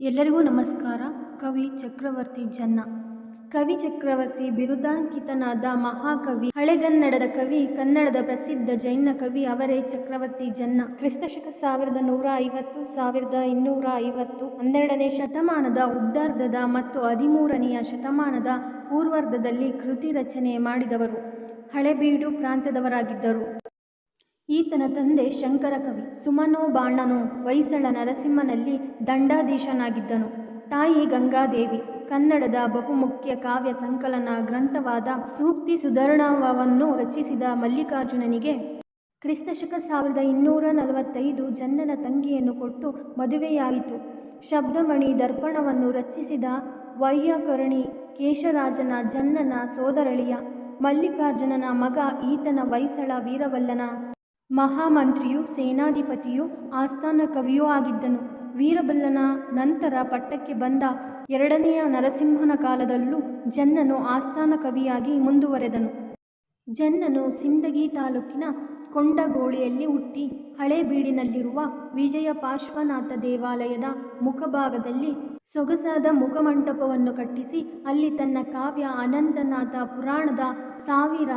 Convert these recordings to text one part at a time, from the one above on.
ಎಲ್ಲರಿಗೂ ನಮಸ್ಕಾರ. ಕವಿ ಚಕ್ರವರ್ತಿ ಜನ್ನ. ಕವಿ ಚಕ್ರವರ್ತಿ ಬಿರುದಾಂಕಿತನಾದ ಮಹಾಕವಿ. ಹಳೆಗನ್ನಡದ ಕವಿ, ಕನ್ನಡದ ಪ್ರಸಿದ್ಧ ಜೈನ ಕವಿ ಅವರೇ ಚಕ್ರವರ್ತಿ ಜನ್ನ. ಕ್ರಿಸ್ತಶಕ ಸಾವಿರದ ನೂರ ಐವತ್ತು, ಸಾವಿರದ ಇನ್ನೂರ ಐವತ್ತು, ಹನ್ನೆರಡನೇ ಶತಮಾನದ ಉದ್ದಾರ್ಧದ ಮತ್ತು ಹದಿಮೂರನೆಯ ಶತಮಾನದ ಪೂರ್ವಾರ್ಧದಲ್ಲಿ ಕೃತಿ ರಚನೆ ಮಾಡಿದವರು. ಹಳೆಬೀಡು ಪ್ರಾಂತ್ಯದವರಾಗಿದ್ದರು. ಈತನ ತಂದೆ ಶಂಕರ ಕವಿ. ಸುಮನೋಬಾಣನು ಹೊಯ್ಸಳ ನರಸಿಂಹನಲ್ಲಿ ದಂಡಾಧೀಶನಾಗಿದ್ದನು. ತಾಯಿ ಗಂಗಾದೇವಿ. ಕನ್ನಡದ ಬಹುಮುಖ್ಯ ಕಾವ್ಯ ಸಂಕಲನ ಗ್ರಂಥವಾದ ಸೂಕ್ತಿ ಸುಧರ್ಣವನ್ನು ರಚಿಸಿದ ಮಲ್ಲಿಕಾರ್ಜುನನಿಗೆ ಕ್ರಿಸ್ತಶಕ ಸಾವಿರದ ಇನ್ನೂರ ನಲವತ್ತೈದು ಜನ್ನನ ತಂಗಿಯನ್ನು ಕೊಟ್ಟು ಮದುವೆಯಾಯಿತು. ಶಬ್ದಮಣಿ ದರ್ಪಣವನ್ನು ರಚಿಸಿದ ವೈಯಕರ್ಣಿ ಕೇಶರಾಜನ ಜನ್ನನ ಸೋದರಳಿಯ ಮಲ್ಲಿಕಾರ್ಜುನನ ಮಗ ಈತನ ವೈಸಳ ವೀರವಲ್ಲನ ಮಹಾಮಂತ್ರಿಯೂ, ಸೇನಾಧಿಪತಿಯು, ಆಸ್ಥಾನ ಕವಿಯೂ ಆಗಿದ್ದನು. ವೀರಬಲ್ಲನ ನಂತರ ಪಟ್ಟಕ್ಕೆ ಬಂದ ಎರಡನೆಯ ನರಸಿಂಹನ ಕಾಲದಲ್ಲೂ ಜನ್ನನು ಆಸ್ಥಾನ ಕವಿಯಾಗಿ ಮುಂದುವರೆದನು. ಜನ್ನನು ಸಿಂದಗಿ ತಾಲೂಕಿನ ಕೊಂಡಗೋಳಿಯಲ್ಲಿ ಹುಟ್ಟಿ ಹಳೇಬೀಡಿನಲ್ಲಿರುವ ವಿಜಯ ಪಾರ್ಶ್ವನಾಥ ದೇವಾಲಯದ ಮುಖಭಾಗದಲ್ಲಿ ಸೊಗಸಾದ ಮುಖಮಂಟಪವನ್ನು ಕಟ್ಟಿಸಿ, ಅಲ್ಲಿ ತನ್ನ ಕಾವ್ಯ ಅನಂತನಾಥ ಪುರಾಣದ ಸಾವಿರ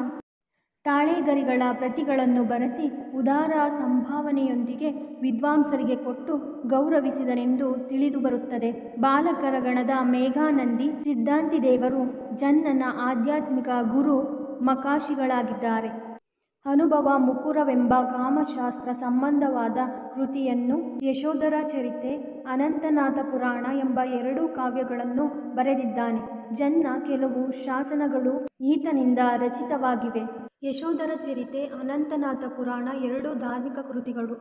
ತಾಳೆಗರಿಗಳ ಪ್ರತಿಗಳನ್ನು ಬರೆಸಿ ಉದಾರ ಸಂಭಾವನೆಯೊಂದಿಗೆ ವಿದ್ವಾಂಸರಿಗೆ ಕೊಟ್ಟು ಗೌರವಿಸಿದನೆಂದು ತಿಳಿದುಬರುತ್ತದೆ ಬಾಲಕರ ಗಣದ ಮೇಘಾನಂದಿ ಸಿದ್ಧಾಂತಿದೇವರು ಜನ್ನನ ಆಧ್ಯಾತ್ಮಿಕ ಗುರು ಮಕಾಶಿಗಳಾಗಿದ್ದಾರೆ. ಅನುಭವ ಮುಕುರವೆಂಬ ಕಾಮಶಾಸ್ತ್ರ ಸಂಬಂಧವಾದ ಕೃತಿಯನ್ನು ಯಶೋಧರ ಚರಿತೆ, ಅನಂತನಾಥ ಪುರಾಣ ಎಂಬ ಎರಡೂ ಕಾವ್ಯಗಳನ್ನು ಬರೆದಿದ್ದಾನೆ. ಜನ್ನ ಕೆಲವು ಶಾಸನಗಳು ಈತನಿಂದ ರಚಿತವಾಗಿವೆ. ಯಶೋಧರ ಚರಿತೆ ಅನಂತನಾಥ ಪುರಾಣ ಎರಡೂ ಧಾರ್ಮಿಕ ಕೃತಿಗಳು.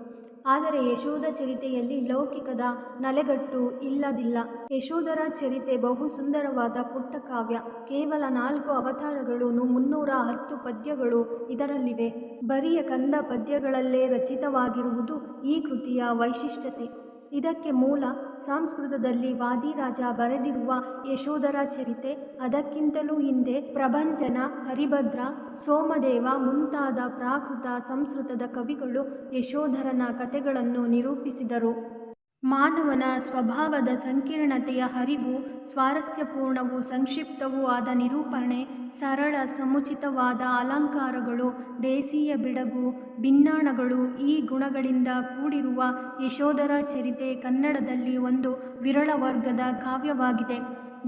ಆದರೆ ಯಶೋಧ ಚರಿತೆಯಲ್ಲಿ ಲೌಕಿಕದ ನಲೆಗಟ್ಟು ಇಲ್ಲದಿಲ್ಲ. ಯಶೋಧರ ಚರಿತೆ ಬಹು ಸುಂದರವಾದ ಪುಟ್ಟ ಕಾವ್ಯ. ಕೇವಲ ನಾಲ್ಕು ಅವತಾರಗಳು ಮುನ್ನೂರ ಹತ್ತು ಪದ್ಯಗಳು ಇದರಲ್ಲಿವೆ. ಬರಿಯ ಕಂದ ಪದ್ಯಗಳಲ್ಲೇ ರಚಿತವಾಗಿರುವುದು ಈ ಕೃತಿಯ ವೈಶಿಷ್ಟ್ಯತೆ. ಇದಕ್ಕೆ ಮೂಲ ಸಂಸ್ಕೃತದಲ್ಲಿ ವಾದಿರಾಜ ಬರೆದಿರುವ ಯಶೋಧರ ಚರಿತೆ. ಅದಕ್ಕಿಂತಲೂ ಹಿಂದೆ ಪ್ರಭಂಜನ, ಹರಿಭದ್ರ, ಸೋಮದೇವ ಮುಂತಾದ ಪ್ರಾಕೃತ ಸಂಸ್ಕೃತದ ಕವಿಗಳು ಯಶೋಧರನ ಕಥೆಗಳನ್ನು ನಿರೂಪಿಸಿದರು. ಮಾನವನ ಸ್ವಭಾವದ ಸಂಕೀರ್ಣತೆಯ ಹರಿವು, ಸ್ವಾರಸ್ಯಪೂರ್ಣವೂ ಸಂಕ್ಷಿಪ್ತವೂ ಆದ ನಿರೂಪಣೆ, ಸರಳ ಸಮುಚಿತವಾದ ಅಲಂಕಾರಗಳು, ದೇಸೀಯ ಬಿಡಗು, ಭಿನ್ನಾಣಗಳು ಈ ಗುಣಗಳಿಂದ ಕೂಡಿರುವ ಯಶೋಧರ ಚರಿತೆ ಕನ್ನಡದಲ್ಲಿ ಒಂದು ವಿರಳ ವರ್ಗದ ಕಾವ್ಯವಾಗಿದೆ.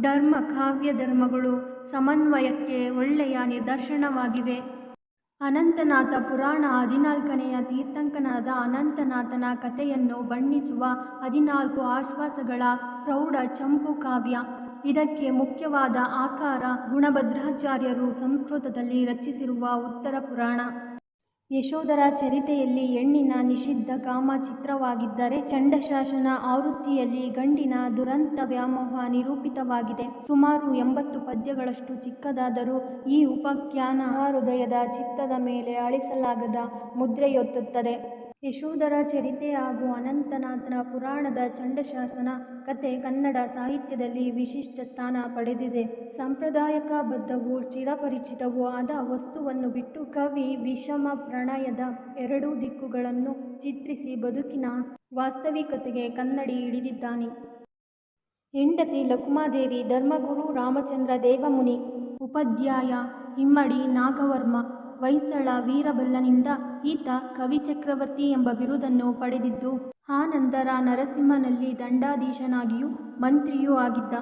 ಧರ್ಮ ಕಾವ್ಯ ಧರ್ಮಗಳು ಸಮನ್ವಯಕ್ಕೆ ಒಳ್ಳೆಯ ನಿದರ್ಶನವಾಗಿವೆ. ಅನಂತನಾಥ ಪುರಾಣ ಹದಿನಾಲ್ಕನೆಯ ತೀರ್ಥಂಕನಾದ ಅನಂತನಾಥನ ಕಥೆಯನ್ನು ಬಣ್ಣಿಸುವ ಹದಿನಾಲ್ಕು ಆಶ್ವಾಸಗಳ ಪ್ರೌಢ ಚಂಪು ಕಾವ್ಯ. ಇದಕ್ಕೆ ಮುಖ್ಯವಾದ ಆಕಾರ ಗುಣಭದ್ರಾಚಾರ್ಯರು ಸಂಸ್ಕೃತದಲ್ಲಿ ರಚಿಸಿರುವ ಉತ್ತರ ಪುರಾಣ. ಯಶೋಧರ ಚರಿತೆಯಲ್ಲಿ ಹೆಣ್ಣಿನ ನಿಷಿದ್ಧ ಕಾಮ ಚಿತ್ರವಾಗಿದ್ದರೆ ಚಂಡಶಾಸನ ಆವೃತ್ತಿಯಲ್ಲಿ ಗಂಡಿನ ದುರಂತ ವ್ಯಾಮೋಹ ನಿರೂಪಿತವಾಗಿದೆ. ಸುಮಾರು ಎಂಬತ್ತು ಪದ್ಯಗಳಷ್ಟು ಚಿಕ್ಕದಾದರೂ ಈ ಉಪಾಖ್ಯಾನ ಹೃದಯದ ಚಿತ್ತದ ಮೇಲೆ ಅಳಿಸಲಾಗದ ಮುದ್ರೆಯೊತ್ತುತ್ತದೆ. ಯಶೋಧರ ಚರಿತೆ ಹಾಗೂ ಅನಂತನಾಥನ ಪುರಾಣದ ಚಂಡಶಾಸನ ಕತೆ ಕನ್ನಡ ಸಾಹಿತ್ಯದಲ್ಲಿ ವಿಶಿಷ್ಟ ಸ್ಥಾನ ಪಡೆದಿದೆ. ಸಂಪ್ರದಾಯಕಬದ್ಧವೂ ಚಿರಪರಿಚಿತವೂ ಆದ ವಸ್ತುವನ್ನು ಬಿಟ್ಟು ಕವಿ ವಿಷಮ ಪ್ರಣಯದ ಎರಡೂ ದಿಕ್ಕುಗಳನ್ನು ಚಿತ್ರಿಸಿ ಬದುಕಿನ ವಾಸ್ತವಿಕತೆಗೆ ಕನ್ನಡಿ ಹಿಡಿದಿದ್ದಾನೆ. ಹೆಂಡತಿ ಲಕುಮಾದೇವಿ ಧರ್ಮಗುರು ರಾಮಚಂದ್ರ ದೇವಮುನಿ, ಉಪಾಧ್ಯಾಯ ಇಮ್ಮಡಿ ನಾಗವರ್ಮ ಹೊಯ್ಸಳ ವೀರಬಲ್ಲನಿಂದ ಈತ ಕವಿಚಕ್ರವರ್ತಿ ಎಂಬ ಬಿರುದನ್ನು ಪಡೆದಿದ್ದು ಆ ನಂತರ ನರಸಿಂಹನಲ್ಲಿ ದಂಡಾಧೀಶನಾಗಿಯೂ ಮಂತ್ರಿಯೂ ಆಗಿದ್ದ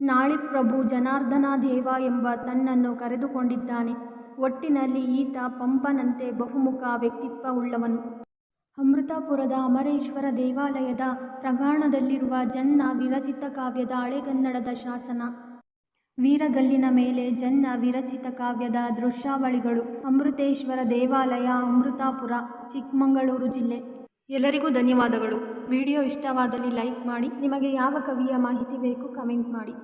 ನಾಳಿಪ್ರಭು ಜನಾರ್ದನದೇವ ಎಂಬ ತನ್ನನ್ನು ಕರೆದುಕೊಂಡಿದ್ದಾನೆ. ಒಟ್ಟಿನಲ್ಲಿ ಈತ ಪಂಪನಂತೆ ಬಹುಮುಖ ವ್ಯಕ್ತಿತ್ವವುಳ್ಳವನು. ಅಮೃತಪುರದ ಅಮರೇಶ್ವರ ದೇವಾಲಯದ ಪ್ರಗಾಣದಲ್ಲಿರುವ ಜನ್ನ ವಿರಚಿತ ಕಾವ್ಯದ ಹಳೆಗನ್ನಡದ ಶಾಸನ ವೀರಗಲ್ಲಿನ ಮೇಲೆ ಜನ್ನ ವಿರಚಿತ ಕಾವ್ಯದ ದೃಶ್ಯಾವಳಿಗಳು. ಅಮೃತೇಶ್ವರ ದೇವಾಲಯ, ಅಮೃತಾಪುರ, ಚಿಕ್ಕಮಗಳೂರು ಜಿಲ್ಲೆ. ಎಲ್ಲರಿಗೂ ಧನ್ಯವಾದಗಳು. ವಿಡಿಯೋ ಇಷ್ಟವಾದಲ್ಲಿ ಲೈಕ್ ಮಾಡಿ, ನಿಮಗೆ ಯಾವ ಕವಿಯ ಮಾಹಿತಿ ಬೇಕು ಕಮೆಂಟ್ ಮಾಡಿ.